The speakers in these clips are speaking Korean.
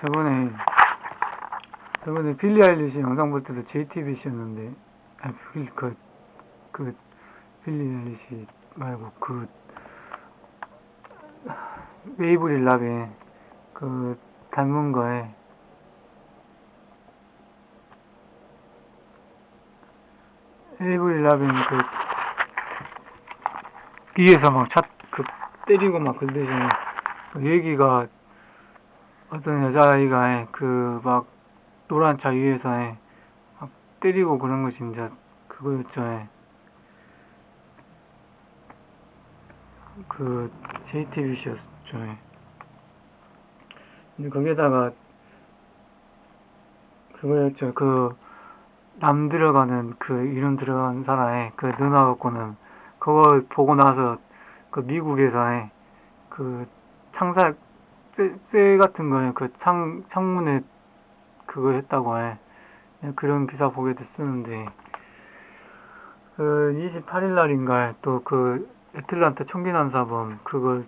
저번에 저번에 빌리 아일리시 영상 볼 때도 JTBC였는데 아 빌, 그, 그 빌리 아일리시 말고 그 웨이브릴 랍에 그 닮은 거에 웨이브릴 랍인 그 위에서 막 차, 그 때리고 막 그러듯이 그 얘기가 어떤 여자아이가 그 막 노란 차 위에서 막 때리고 그런 것이 이제 그거였죠. 예. 그 JTBC였죠. 예. 근데 거기에다가 그거였죠. 그 남 들어가는 그 이름 들어간 사람의 그 누나 갖고는 그걸 보고 나서 그 미국에서 그 창살 쇠, 쇠 같은 거에 그 창, 창문에 그거 했다고 해. 그런 기사 보게 됐었는데, 그 28일 날인가 또 그 애틀란타 총기 난 사범 그걸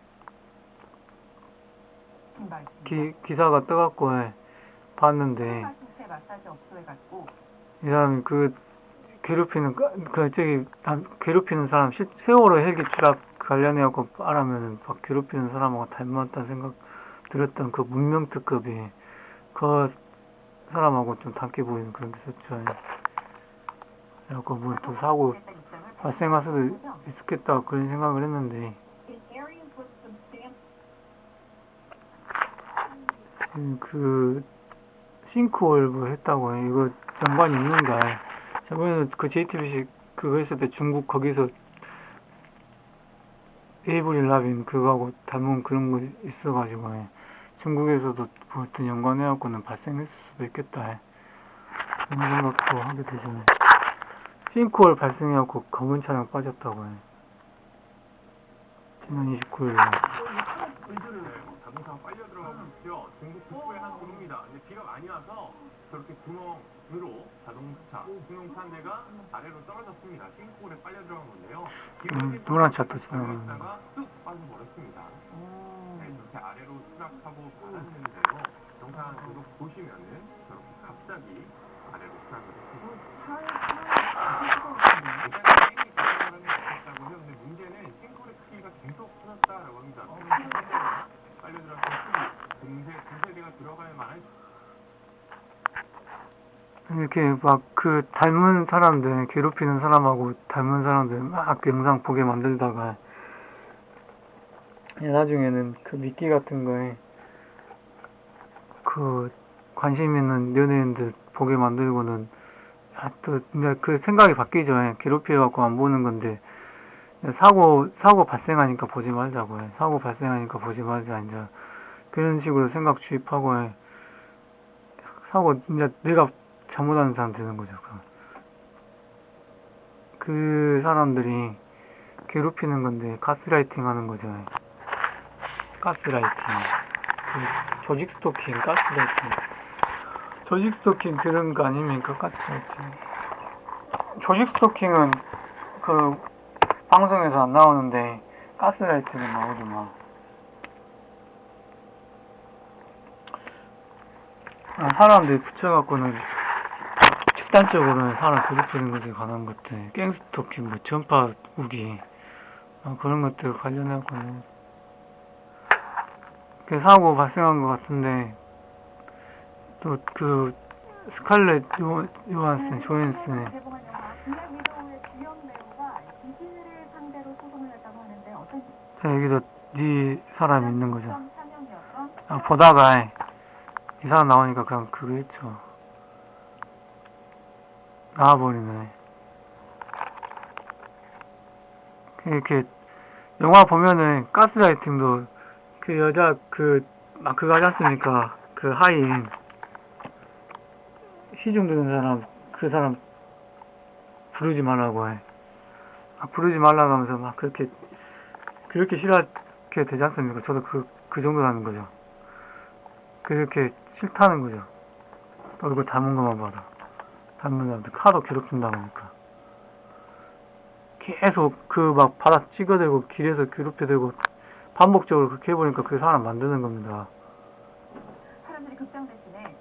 기, 기사가 떠갖고 해. 봤는데, 갔고 이 사람이 그 괴롭히는 까- 그 저기 남- 괴롭히는 사람 실 세월호 헬기 추락 관련해갖고 알아면은 막 괴롭히는 사람하고 닮았다는 생각 들었던 그 문명 특급이 그 사람하고 좀 닮게 보이는 그런 게 있었죠. 그래갖고 뭐또 사고 발생할 수도 있었겠다 그런 생각을 했는데 음, 그 싱크홀 뭐 했다고 해. 이거 연관이 있는가 저번에 그 JTBC 그거 했을 때 중국 거기서 에이브릴 라빈 그거하고 닮은 그런 거 있어가지고 해. 중국에서도 뭐 어떤 연관해갖고는 발생했을 수도 있겠다 해. 그런 생각도 하게 되잖아요 싱크홀 발생해갖고 검은 차량 빠졌다고 해. 지난 29일에 자동차가 빨려 들어가고 있죠. 중국 북부의 한 도로입니다. 근데 비가 많이 와서 저렇게 구멍으로 자동차, 승용차 한 대가 아래로 떨어졌습니다. 싱크홀에 빨려 들어간 건데요. 음, 노란 있다가 뚝 빠져버렸습니다. 네, 이렇게 아래로 추락하고 말았는데요. 영상 계속 보시면은 저렇게 갑자기 아래로 추락을. 다고 해요. 근데 문제는 싱크홀의 크기가 계속 커졌다라고 합니다. 빨려 들어간 크기, 금세 두세 대가 들어갈 만한 이렇게 막 그 닮은 사람들 괴롭히는 사람하고 닮은 사람들 막 그 영상 보게 만들다가 나중에는 그 미끼 같은 거에 그 관심 있는 연예인들 보게 만들고는 아, 또 이제 그 생각이 바뀌죠. 예. 괴롭혀갖고 안 보는 건데 사고 사고 발생하니까 보지 말자고 해. 사고 발생하니까 보지 말자 이제 그런 식으로 생각 주입하고 해. 사고 이제 내가 잘못하는 사람 되는 거죠. 그 사람들이 괴롭히는 건데 가스라이팅 하는 거죠. 가스라이팅. 그 조직 스토킹, 가스라이팅. 조직 스토킹 그런 거 아닙니까? 가스라이팅. 조직 스토킹은 그 방송에서 안 나오는데 가스라이팅은 나오더만. 아, 사람들이 붙여갖고는 집단적으로는 사람 괴롭히는 것에 관한 것들, 갱스토킹, 뭐 전파 우기 아, 그런 것들 관련해갖고는 그 사고 발생한 것 같은데 또 그 스칼렛 요, 요한슨, 조앤슨의 자 여기도 네 사람이 있는 거죠. 아, 보다가 이 사람 나오니까 그냥 그거 했죠. 나와버리네. 이렇게 영화 보면은 가스라이팅도 그 여자 그막 그거 하지 않습니까? 그 하인 시중 드는 사람 그 사람 부르지 말라고 해. 아, 부르지 말라고 하면서 막 그렇게 그렇게 싫어하게 되지 않습니까? 저도 그, 그 정도라는 거죠. 그렇게 싫다는 거죠. 얼굴 닮은 것만 봐도. 담는다는데 카도 괴롭힌다 보니까 계속 그 막 바닥 찍어대고 길에서 괴롭혀대고 반복적으로 그렇게 해보니까 그 사람 만드는 겁니다. 사람들이 걱정되시네.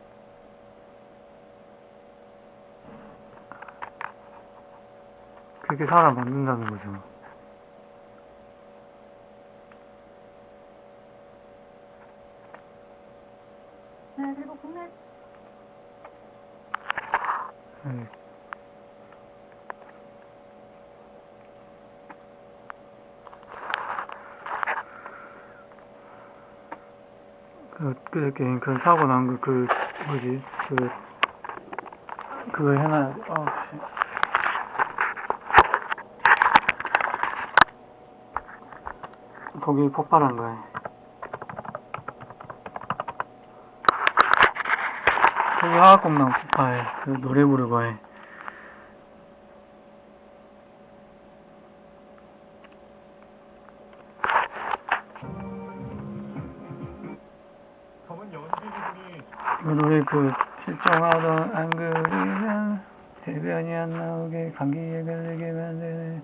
그렇게 사람 만든다는 거죠. 네, 그리고 국내 네. 그, 그저께 그 사고 난 그, 그, 뭐지, 그, 그거 해놔, 어, 씨. 거기 폭발한 거야. 화학공장 폭발, 그 노래 부르고 해. 그 노래 그 실종하던 안 그리면 대변이 안 나오게 감기에 걸리게 만드는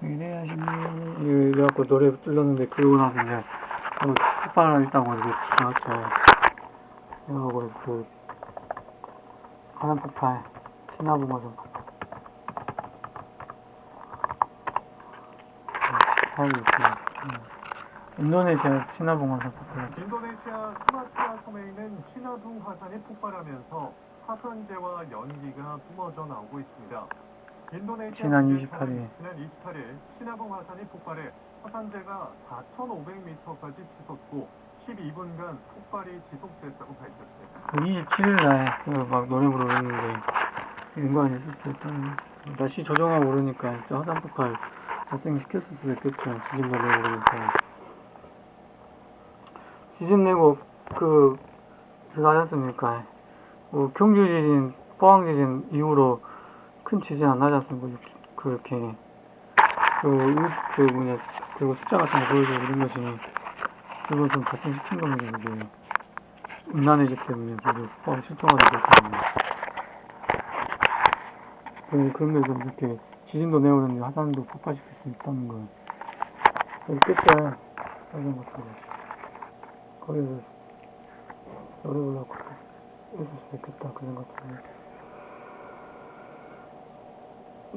위대하신 분 이래갖고 노래 불렀는데 그러고 나서 이제 그 폭발을 했다고 이렇게 나왔죠 이러고 그 화산 폭발 폭발 하고 있어요 인도네시아 신화봉화산 폭발 인도네시아 수마트라 섬에 있는 시나둥 화산이 폭발하면서 화산재와 연기가 뿜어져 나오고 있습니다. 인도네시아 지난 국제선은 28일. 지난 28일 시나둥 화산이 폭발해 화산재가 4,500m까지 치솟고 12분간 폭발이 지속됐다고 밝혔습니다. 그 27일날 그막 노래 부르는데 수 있다는 날씨 조정하고 그러니까 진짜 화산 폭발 발생시켰을 수도 있겠죠. 지진 내고 그러니까. 지진 내고 그 그거 하지 않습니까? 뭐 경주 지진 포항 지진 이후로 큰 지진 안 나지 않습니까? 그렇게. 그, 일- 그 뭐냐 그리고 숫자 같은 거 보여주고 이런 것 이 그것은 발생시킨 겁니다 이게 음란해지 때문에 그게 포함 실종하게 됐거든요. 그, 그런 데서 이렇게 지진도 내오는데 화산도 폭발시킬 수 있다는 거. 여기 끝에 이런 것도 거기서 노래 불러고 있을 수 있겠다 그 생각 때문에.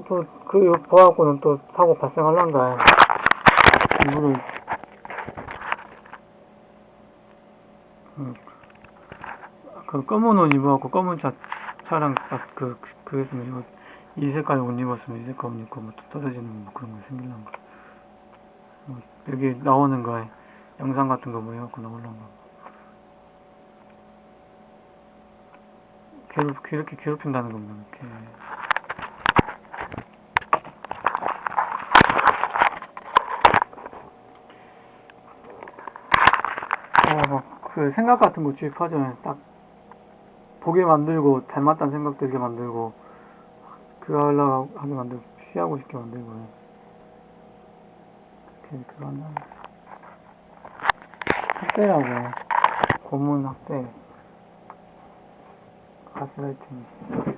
또, 그, 봐갖고는 또 사고 발생할란가. 이거를, 음, 그 검은 옷 입어갖고 검은 차 차랑 딱 그 그랬으면 이거 이 색깔 옷 입었으면 이 색깔 옷 입고 뭐 떨어지는 뭐 그런 거 생길란 거. 뭐 여기 나오는 거 영상 같은 거 뭐 해갖고 나올란 거. 괴롭 이렇게 괴롭힌다는 겁니다. 이렇게. 어, 그 생각 같은 거 주입하잖아요. 딱 보게 만들고 닮았다는 생각 들게 만들고 그거 하려고 하게 만들고 피하고 싶게 만들고 그렇게 한다. 학대라고. 고문 학대. 가스라이팅